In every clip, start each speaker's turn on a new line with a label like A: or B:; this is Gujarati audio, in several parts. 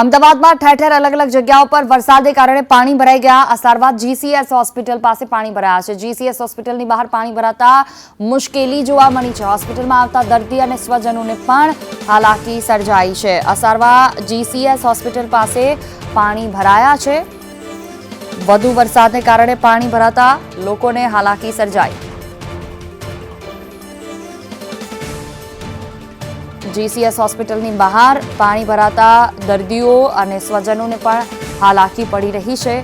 A: અમદાવાદમાં ઠેર ઠેર અલગ અલગ જગ્યાઓ પર વરસાદને કારણે પાણી ભરાઈ ગયા. અસારબાદ જીસીએસ હોસ્પિટલ પાસે પાણી ભરાયા છે. જીસીએસ હોસ્પિટલની બહાર પાણી ભરાતા મુશ્કેલી જોવા મળી છે. હોસ્પિટલમાં આવતા દર્દી અને સ્વજનોને પણ હાલાકી સર્જાઈ છે. અસારવા જીસીએસ હોસ્પિટલ પાસે પાણી ભરાયા છે. વધુ વરસાદને કારણે પાણી ભરાતા લોકોને હાલાકી સર્જાઈ. જીસીએસ હોસ્પિટલની બહાર પાણી ભરાતા દર્દીઓ અને સ્વજનોને પણ હાલાકી પડી રહી છે.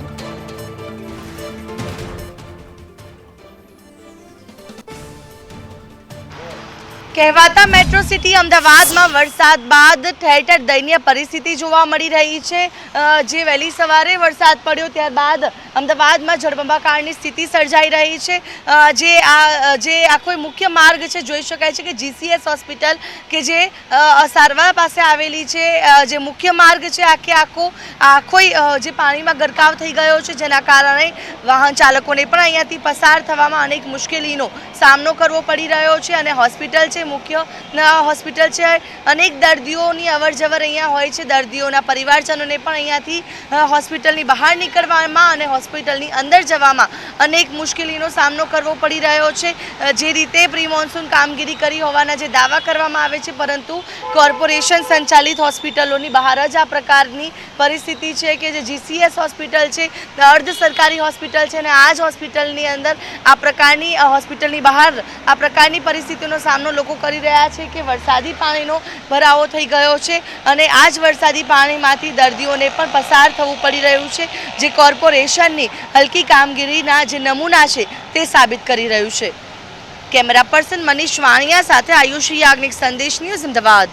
B: કહેવાતા મેટ્રો સિટી અમદાવાદમાં વરસાદ બાદ ઠેર ઠેર દયનીય પરિસ્થિતિ જોવા મળી રહી છે. જે વહેલી સવારે વરસાદ પડ્યો ત્યારબાદ અમદાવાદમાં જળબંબાકારની સ્થિતિ સર્જાઈ રહી છે. જે આ, જે આખો મુખ્ય માર્ગ છે, જોઈ શકાય છે કે જીસીએસ હોસ્પિટલ કે જે સારવાર પાસે આવેલી છે જે મુખ્ય માર્ગ છે, આખે આખો આખો જે પાણીમાં ગરકાવ થઈ ગયો છે, જેના કારણે વાહન ચાલકોને પણ અહીંયાથી પસાર થવામાં અનેક મુશ્કેલીનો સામનો કરવો પડી રહ્યો છે અને હોસ્પિટલ છે મુખ્ય હોસ્પિટલ છે. અનેક દર્દીઓની અવર જવર અહીંયા હોય છે. દર્દીઓના પરિવારજનોને પણ અહીંયાથી હોસ્પિટલની બહાર નીકળવામાં અને હોસ્પિટલની અંદર જવામાં અનેક મુશ્કેલીનો સામનો કરવો પડી રહ્યો છે. જે રીતે પ્રી મોન્સૂન કામગીરી કરી હોવાના જે દાવા કરવામાં આવે છે, પરંતુ કોર્પોરેશન સંચાલિત હોસ્પિટલોની બહાર જ આ પ્રકારની પરિસ્થિતિ છે કે જે જીસીએસ હોસ્પિટલ છે, અર્ધ સરકારી હોસ્પિટલ છે અને આ જ હોસ્પિટલની અંદર આ પ્રકારની હોસ્પિટલની બહાર આ પ્રકારની પરિસ્થિતિનો સામનો લોકો કરી રહ્યા છે કે વરસાદી પાણીનો ભરાવો થઈ ગયો છે અને આ જ વરસાદી પાણીમાંથી દર્દીઓને પણ પસાર થવું પડી રહ્યું છે. જે કોર્પોરેશનની હલકી કામગીરીના જે નમૂના છે તે સાબિત કરી રહ્યું છે. કેમેરા પર્સન મનીષ વાણિયા સાથે આયુષી યાજ્ઞિક સંદેશ ન્યૂઝ અમદાવાદ.